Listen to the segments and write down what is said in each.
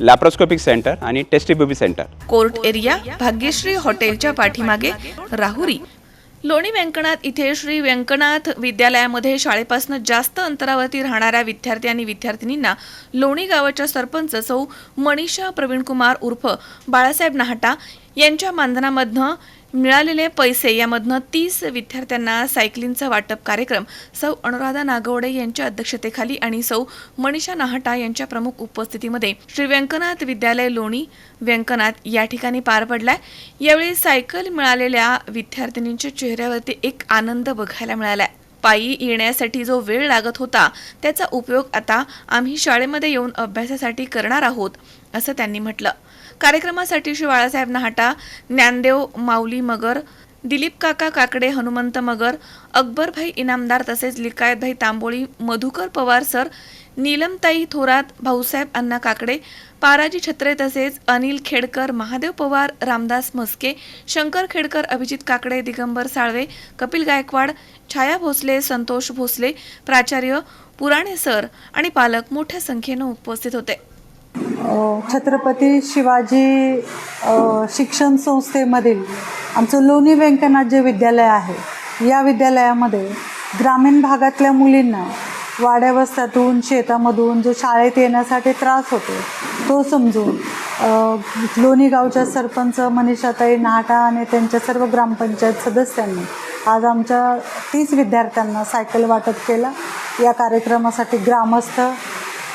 Laparoscopic centre आणि test tube baby centre court area Bhagyashree हॉटेलच्या पाठीमागे राहुरी. लोणी व्यंकनाथ इथे श्री व्यंकनाथ विद्यालयामध्ये शाळेपासून जास्त अंतरावरती राहणाऱ्या विद्यार्थी आणि विद्यार्थिनींना लोणी गावाच्या सरपंच सौ मनीषा प्रवीणकुमार उर्फ बाळासाहेब नाहटा यांच्या मानधनामधनं मिळालेले पैसे यामधनं तीस विद्यार्थ्यांना सायकलिंगचा वाटप कार्यक्रम सौ अनुराधा नागवडे यांच्या अध्यक्षतेखाली आणि सौ मनीषा नाहटा यांच्या प्रमुख उपस्थितीमध्ये श्री व्यंकनाथ विद्यालय लोणी व्यंकनाथ या ठिकाणी पार पडलाय. यावेळी सायकल मिळालेल्या विद्यार्थिनींच्या चेहऱ्यावरती एक आनंद बघायला मिळालाय. पायी येण्यासाठी जो वेळ लागत होता त्याचा उपयोग आता आम्ही शाळेमध्ये येऊन अभ्यासासाठी करणार आहोत असं त्यांनी म्हटलं. कार्यक्रमासाठी श्री बाळासाहेब नाहाटा ज्ञानदेव माऊली मगर दिलीप काका काकडे हनुमंत मगर अकबरभाई इनामदार तसेच लिकायतभाई तांबोळी मधुकर पवार सर नीलमताई थोरात भाऊसाहेब अण्णा काकडे पाराजी छत्रे तसेच अनिल खेडकर महादेव पवार रामदास म्हस्के शंकर खेडकर अभिजित काकडे दिगंबर साळवे कपिल गायकवाड छाया भोसले संतोष भोसले प्राचार्य पुराणे सर आणि पालक मोठ्या संख्येनं उपस्थित होते. छत्रपती शिवाजी शिक्षण संस्थेमधील आमचं लोणी व्यंकनाथ जे विद्यालय आहे. या विद्यालयामध्ये ग्रामीण भागातल्या मुलींना वाड्यावस्त्यातून शेतामधून जो शाळेत येण्यासाठी त्रास होतो तो समजून लोणी गावच्या सरपंच मनीषाताई नाहटा आणि त्यांच्या सर्व ग्रामपंचायत सदस्यांनी आज आमच्या तीस विद्यार्थ्यांना सायकल वाटप केलं. या कार्यक्रमासाठी ग्रामस्थ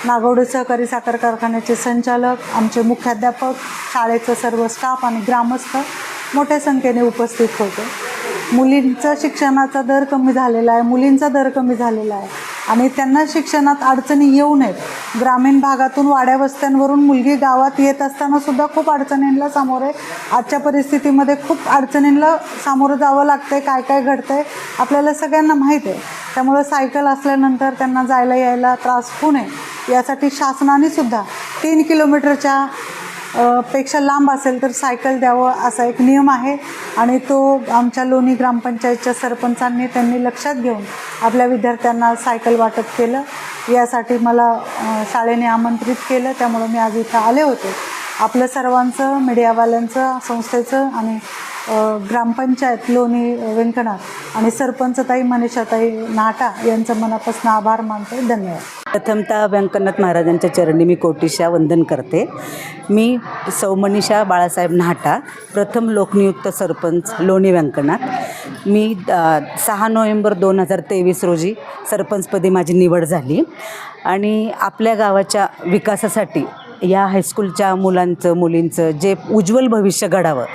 नागवडे सहकारी साखर कारखान्याचे संचालक आमचे मुख्याध्यापक शाळेचं सर्व स्टाफ आणि ग्रामस्थ मोठ्या संख्येने उपस्थित होते. मुलींचा शिक्षणाचा दर कमी झालेला आहे मुलींचा दर कमी झालेला आहे आणि त्यांना शिक्षणात अडचणी येऊ नयेत. ग्रामीण भागातून वाड्या वस्त्यांवरून मुलगी गावात येत असताना सुद्धा खूप अडचणींना सामोरे आजच्या परिस्थितीमध्ये खूप अडचणींना सामोरं जावं लागतंय काय काय घडतंय आपल्याला सगळ्यांना माहीत आहे. त्यामुळं सायकल असल्यानंतर त्यांना जायला यायला त्रास होऊ नये. यासाठी शासनाने सुद्धा तीन किलोमीटरच्या पेक्षा लांब असेल तर सायकल द्यावं असा एक नियम आहे. आणि तो आमच्या लोणी ग्रामपंचायतच्या सरपंचांनी त्यांनी लक्षात घेऊन आपल्या विद्यार्थ्यांना सायकल वाटप केलं. यासाठी मला शाळेने आमंत्रित केलं. त्यामुळं मी आज इथं आले होते. आपलं सर्वांचं मीडियावाल्यांचं संस्थेचं आणि ग्रामपंचायत लोणी व्यंकनाथ आणि सरपंचताई मनीषाताई नाटा यांचं मनापासून आभार मानतो. धन्यवाद. प्रथमतः व्यंकनाथ महाराजांच्या चरणी मी कोटिशा वंदन करते. मी सौमनिषा बाळासाहेब नाहटा प्रथम लोकनियुक्त सरपंच लोणी व्यंकनाथ. मी सहा नोव्हेंबर दोन हजार तेवीस रोजी सरपंचपदी माझी निवड झाली आणि आपल्या गावाच्या विकासासाठी या हायस्कूलच्या मुलांचं मुलींचं जे उज्ज्वल भविष्य घडावं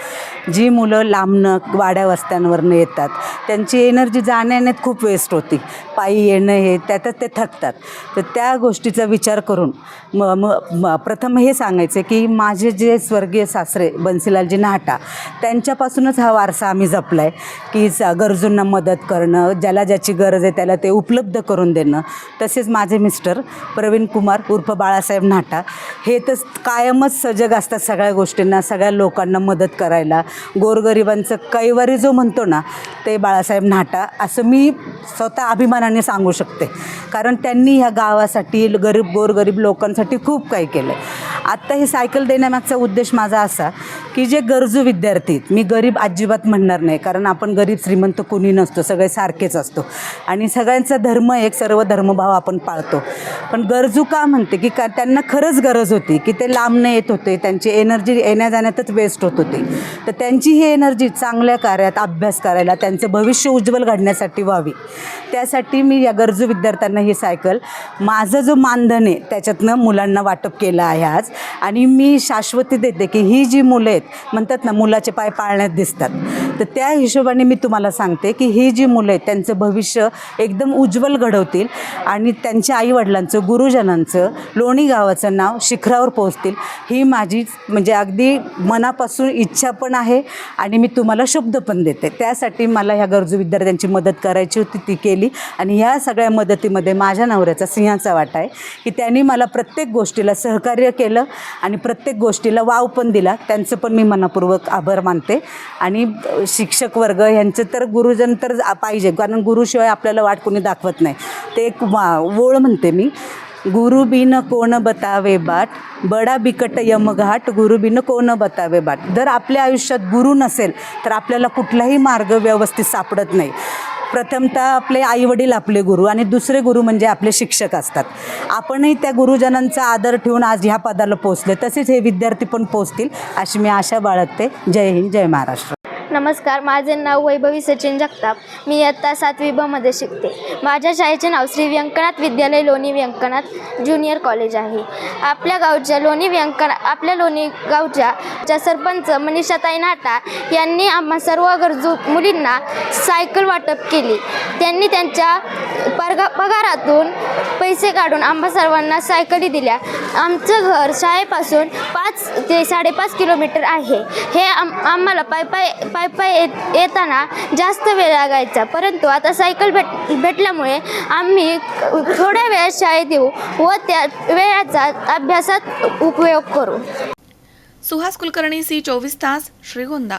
जी मुलं लांबनं वाड्या वस्त्यांवरनं येतात त्यांची एनर्जी जाण्यानेच खूप वेस्ट होती. पायी येणं हे त्यातच ते थकतात. तर त्या गोष्टीचा विचार करून म म प्रथम हे सांगायचं की माझे जे स्वर्गीय सासरे बन्सीलालजी नाहटा त्यांच्यापासूनच हा वारसा आम्ही जपला आहे की स- गरजूंना मदत करणं ज्याला ज्याची गरज आहे त्याला ते उपलब्ध करून देणं. तसेच माझे मिस्टर प्रवीण कुमार उर्फ बाळासाहेब नाटा हे तर कायमच सजग असतात सगळ्या गोष्टींना सगळ्या लोकांना मदत करायला. गोरगरिबांचं कैवारी जो म्हणतो ना ते बाळासाहेब नाटा असं मी स्वतः अभिमानाने सांगू शकते. कारण त्यांनी ह्या गावासाठी गरीब गोरगरीब लोकांसाठी खूप काही केलं आहे आत्ता ही सायकल देण्यामागचा उद्देश माझा असा की जे गरजू विद्यार्थी आहेत, मी गरीब अजिबात म्हणणार नाही कारण आपण गरीब श्रीमंत कोणी नसतो सगळे सारखेच असतो. आणि सगळ्यांचा धर्म एक सर्व धर्मभाव आपण पाळतो. पण गरजू का म्हणते की का त्यांना खरंच गरज होती की ते लांब न येत होते त्यांची एनर्जी येण्या जाण्यातच वेस्ट होत होती. तर त्यांची ही एनर्जी चांगल्या कार्यात अभ्यास करायला त्यांचं भविष्य उज्ज्वल घडण्यासाठी व्हावी. त्यासाठी मी या गरजू विद्यार्थ्यांना ही सायकल माझं जो मानधन आहे त्याच्यातनं मुलांना वाटप केलं आहे आज. आणि मी शाश्वती देते की ही जी मुलं आहेत म्हणतात ना मुलाचे पाय पाळण्यात दिसतात. तर त्या हिशोबाने मी तुम्हाला सांगते की ही जी मुलं आहेत त्यांचं भविष्य एकदम उज्ज्वल घडवतील आणि त्यांच्या आईवडिलांचं गुरुजनांचं लोणी गावाचं नाव शिखरावर पोहोचतील. ही माझी म्हणजे अगदी मनापासून इच्छा पण आहे आणि मी तुम्हाला शब्द पण देते. त्यासाठी मला ह्या गरजू विद्यार्थ्यांची मदत करायची होती ती केली. आणि ह्या सगळ्या मदतीमध्ये माझ्या नवऱ्याचा सिंहाचा वाटा आहे की त्यांनी मला प्रत्येक गोष्टीला सहकार्य केलं आणि प्रत्येक गोष्टीला वाव पण दिला. त्यांचं पण मी मनापूर्वक आभार मानते. आणि शिक्षक वर्ग ह्यांचं तर गुरुजन तर पाहिजे. कारण गुरुशिवाय आपल्याला वाट कोणी दाखवत नाही. ते एक वा ओळ म्हणते मी. गुरु बिन कोण बतावे बाट? बडा बिकट यमघाट गुरु बिन कोण बतावे बाट? जर आपल्या आयुष्यात गुरु नसेल तर आपल्याला कुठलाही मार्ग व्यवस्थित सापडत नाही. प्रथमतः आपले आईवडील आपले गुरु आणि दुसरे गुरु म्हणजे आपले शिक्षक असतात. आपणही त्या गुरुजनांचा आदर ठेवून आज ह्या पदाला पोचले तसेच हे विद्यार्थी पण पोचतील अशी मी आशा बाळगते. जय हिंद जय महाराष्ट्र. नमस्कार माझे नाव वैभवी सचिन जगताप. मी इयत्ता सातवी बमध्ये शिकते. माझ्या शाळेचे नाव श्री व्यंकनाथ विद्यालय लोणी व्यंकनाथ ज्युनियर कॉलेज आहे. आपल्या गावच्या लोणी व्यंकना आपल्या लोणी गावच्या च्या सरपंच मनीषाताई नाटा यांनी आम्हा सर्व गरजू मुलींना सायकल वाटप केली. त्यांनी त्यांच्या पगा पगारातून पैसे काढून आम्हा सर्वांना सायकली दिल्या. आमचं घर शाळेपासून पाच ते साडेपाच किलोमीटर आहे. हे आम आम्हाला पाय पाय पाय पाय येत येताना जास्त वेळ लागायचा. परंतु आता सायकल भेट भेटल्यामुळे आम्ही थोड्या वेळात शाळेत येऊ व त्या वेळाचा अभ्यासात उपयोग करू. सुहास कुलकर्णी सी चोवीस तास श्रीगोंदा.